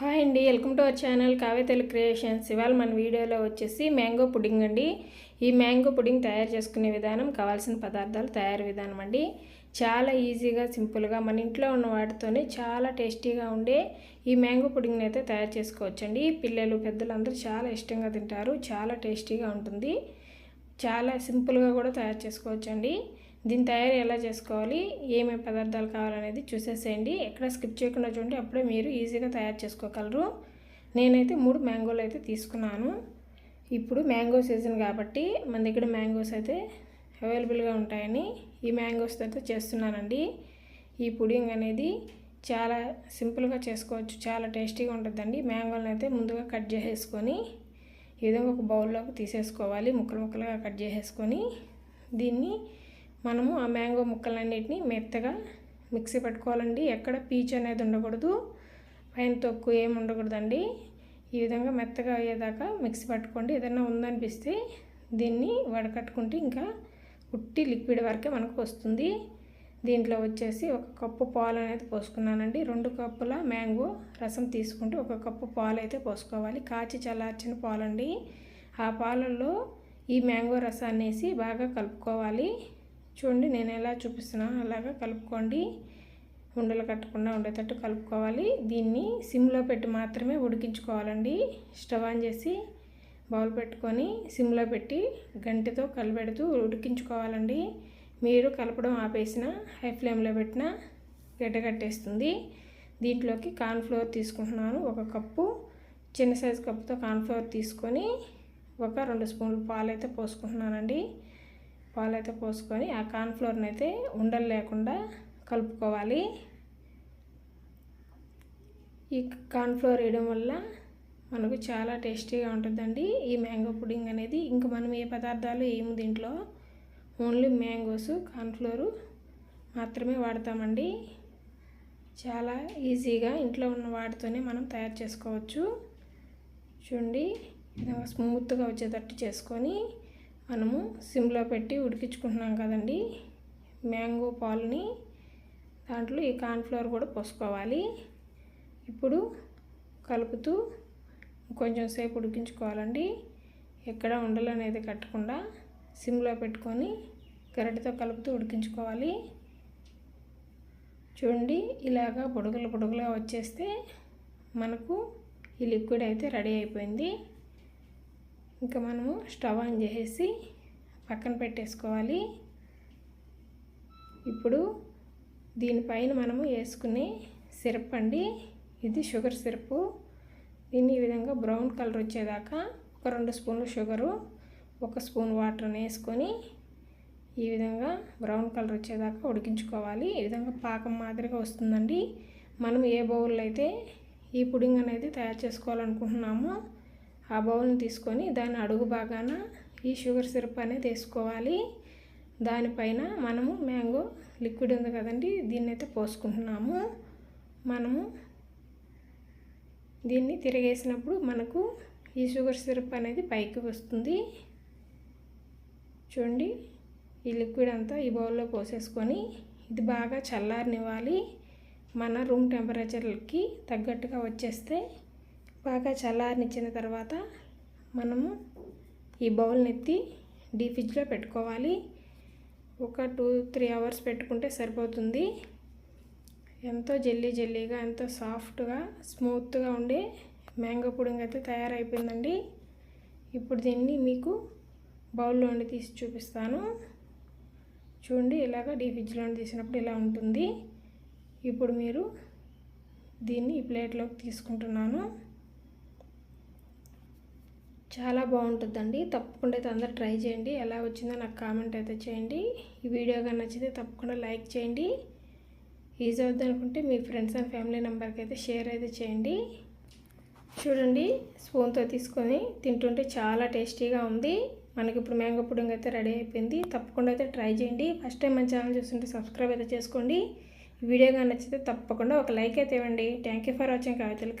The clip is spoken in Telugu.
హాయ్ అండి welcome to our channel Kavya creations. ఇవాళ మన వీడియోలో వచ్చేసి మ్యాంగో పుడింగ్ అండి. ఈ మ్యాంగో పుడింగ్ తయారు చేసుకునే విధానం కావాల్సిన పదార్థాలు తయారు విధానం అండి. చాలా ఈజీగా సింపుల్గా మన ఇంట్లో ఉన్న వాటితోనే చాలా టేస్టీగా ఉండే ఈ మ్యాంగో పుడింగ్ని అయితే తయారు చేసుకోవచ్చండి. పిల్లలు పెద్దలు అందరూ చాలా ఇష్టంగా తింటారు చాలా టేస్టీగా ఉంటుంది. చాలా సింపుల్గా కూడా తయారు చేసుకోవచ్చండి. దీని తయారీ ఎలా చేసుకోవాలి? ఏమేమి పదార్థాలు కావాలనేది చూసేసేయండి. ఎక్కడ స్కిప్ చేయకుండా చూడండి. అప్పుడే మీరు ఈజీగా తయారు చేసుకోగలరు. నేనైతే మూడు మ్యాంగోలు అయితే తీసుకున్నాను. ఇప్పుడు మ్యాంగో సీజన్ కాబట్టి మన దగ్గర మ్యాంగోస్ అయితే అవైలబుల్గా ఉంటాయని ఈ మ్యాంగోస్ అయితే చేస్తున్నానండి. ఈ పుడింగ్ అనేది చాలా సింపుల్గా చేసుకోవచ్చు. చాలా టేస్టీగా ఉంటుందండి. మ్యాంగోలను అయితే ముందుగా కట్ చేసేసుకొని ఈ విధంగా ఒక బౌల్లోకి తీసేసుకోవాలి. ముక్కలు ముక్కలుగా కట్ చేసేసుకొని దీన్ని మనము ఆ మ్యాంగో ముక్కలన్నిటిని మెత్తగా మిక్సీ పట్టుకోవాలండి. ఎక్కడ పీచ్ అనేది ఉండకూడదు. పైన తొక్కు ఏమి ఉండకూడదండి. ఈ విధంగా మెత్తగా అయ్యేదాకా మిక్సీ పట్టుకోండి. ఏదైనా ఉందనిపిస్తే దీన్ని వడకట్టుకుంటే ఇంకా ఉట్టి లిక్విడ్ వరకే మనకు వస్తుంది. దీంట్లో వచ్చేసి ఒక కప్పు పాలు అనేది పోసుకున్నానండి. రెండు కప్పుల మ్యాంగో రసం తీసుకుంటే ఒక కప్పు పాలు అయితే పోసుకోవాలి. కాచి చల్లార్చిన పాలండి. ఆ పాలల్లో ఈ మ్యాంగో రసాన్ని వేసి బాగా కలుపుకోవాలి. చూడండి నేను ఎలా చూపిస్తున్నాను అలాగా కలుపుకోండి. ఉండలు కట్టకుండా ఉండేటట్టు కలుపుకోవాలి. దీన్ని సిమ్లో పెట్టి మాత్రమే ఉడికించుకోవాలండి. స్టవ్ ఆన్ చేసి బౌల్ పెట్టుకొని సిమ్లో పెట్టి గంటితో కలిపెడుతూ ఉడికించుకోవాలండి. మీరు కలపడం ఆపేసిన హై ఫ్లేమ్లో పెట్టిన గడ్డగట్టేస్తుంది దీంట్లోకి కార్న్ఫ్లవర్ తీసుకుంటున్నాను. ఒక కప్పు చిన్న సైజు కప్పుతో కార్న్ఫ్లవర్ తీసుకొని ఒక రెండు స్పూన్లు పాలు అయితే పోసుకుంటున్నానండి. పాలైతే పోసుకొని ఆ కార్న్ఫ్లోర్ని అయితే ఉండలు లేకుండా కలుపుకోవాలి. ఈ కార్న్ఫ్లోర్ వేయడం వల్ల మనకు చాలా టేస్టీగా ఉంటుందండి. ఈ మ్యాంగో పుడింగ్ అనేది ఇంకా మనం ఏ పదార్థాలు ఏమి దీంట్లో ఓన్లీ మ్యాంగోస్ కార్న్ఫ్లోరు మాత్రమే వాడతామండి. చాలా ఈజీగా ఇంట్లో ఉన్న వాటితోనే మనం తయారు చేసుకోవచ్చు. చూడండి స్మూత్గా వచ్చేటట్టు చేసుకొని మనము సిమ్లో పెట్టి ఉడికించుకుంటున్నాం కదండి. మ్యాంగో పాలుని దాంట్లో ఈ కార్న్ఫ్లవర్ కూడా పోసుకోవాలి. ఇప్పుడు కలుపుతూ కొంచెం సేపు ఉడికించుకోవాలండి. ఎక్కడ ఉండలు అనేది కట్టకుండా సిమ్లో పెట్టుకొని గరిటతో కలుపుతూ ఉడికించుకోవాలి. చూడండి ఇలాగా పొడుగులు పొడుగులుగా వచ్చేస్తే మనకు ఈ లిక్విడ్ అయితే రెడీ అయిపోయింది. ఇంకా మనము స్టవ్ ఆన్ చేసేసి పక్కన పెట్టేసుకోవాలి. ఇప్పుడు దీనిపైన మనము వేసుకునే సిరప్ అండి. ఇది షుగర్ సిరప్. దీన్ని ఈ విధంగా బ్రౌన్ కలర్ వచ్చేదాకా ఒక రెండు స్పూన్లు షుగరు ఒక స్పూన్ వాటర్ని వేసుకొని ఈ విధంగా బ్రౌన్ కలర్ వచ్చేదాకా ఉడికించుకోవాలి. ఈ విధంగా పాకం మాదిరిగా వస్తుందండి. మనం ఏ బౌల్లో అయితే ఈ పుడింగ్ అనేది తయారు చేసుకోవాలనుకుంటున్నామో ఆ బౌల్ని తీసుకొని దాని అడుగు బాగాన ఈ షుగర్ సిరప్ అనేది వేసుకోవాలి. దానిపైన మనము మ్యాంగో లిక్విడ్ ఉంది కదండి దీన్ని అయితే పోసుకుంటున్నాము. మనము దీన్ని తిరిగేసినప్పుడు మనకు ఈ షుగర్ సిరప్ అనేది పైకి వస్తుంది. చూడండి ఈ లిక్విడ్ అంతా ఈ బౌల్లో పోసేసుకొని ఇది బాగా చల్లారనివ్వాలి. మన రూమ్ టెంపరేచర్కి తగ్గట్టుగా వచ్చేస్తే బాగా చల్లారనిచ్చిన తర్వాత మనము ఈ బౌల్ని ఎత్తి డీ ఫ్రిడ్జ్లో పెట్టుకోవాలి. ఒక టూ త్రీ అవర్స్ పెట్టుకుంటే సరిపోతుంది. ఎంతో జల్లీ జల్లీగా ఎంతో సాఫ్ట్గా స్మూత్గా ఉండే మ్యాంగో పుడింగ్ అయితే తయారైపోయిందండి. ఇప్పుడు దీన్ని మీకు బౌల్లో ఉండి తీసి చూపిస్తాను. చూడండి ఇలాగ డీ ఫ్రిడ్జ్లో తీసినప్పుడు ఇలా ఉంటుంది. ఇప్పుడు మీరు దీన్ని ఈ ప్లేట్లోకి తీసుకుంటున్నాను. చాలా బాగుంటుందండి. తప్పకుండా అయితే అందరు ట్రై చేయండి. ఎలా వచ్చిందో నాకు కామెంట్ అయితే చేయండి. ఈ వీడియో కానీ నచ్చితే తప్పకుండా లైక్ చేయండి. ఈజీ అవుద్ది అనుకుంటే మీ ఫ్రెండ్స్ అండ్ ఫ్యామిలీ నెంబర్కి అయితే షేర్ అయితే చేయండి. చూడండి స్పూన్తో తీసుకొని తింటుంటే చాలా టేస్టీగా ఉంది. మనకి ఇప్పుడు మ్యాంగో పుడింగ్ అయితే రెడీ అయిపోయింది. తప్పకుండా అయితే ట్రై చేయండి. ఫస్ట్ టైం మన ఛానల్ చూస్తుంటే సబ్స్క్రైబ్ అయితే చేసుకోండి. వీడియో కానీ నచ్చితే తప్పకుండా ఒక లైక్ అయితే ఇవ్వండి. Thank you for watching. కవితలు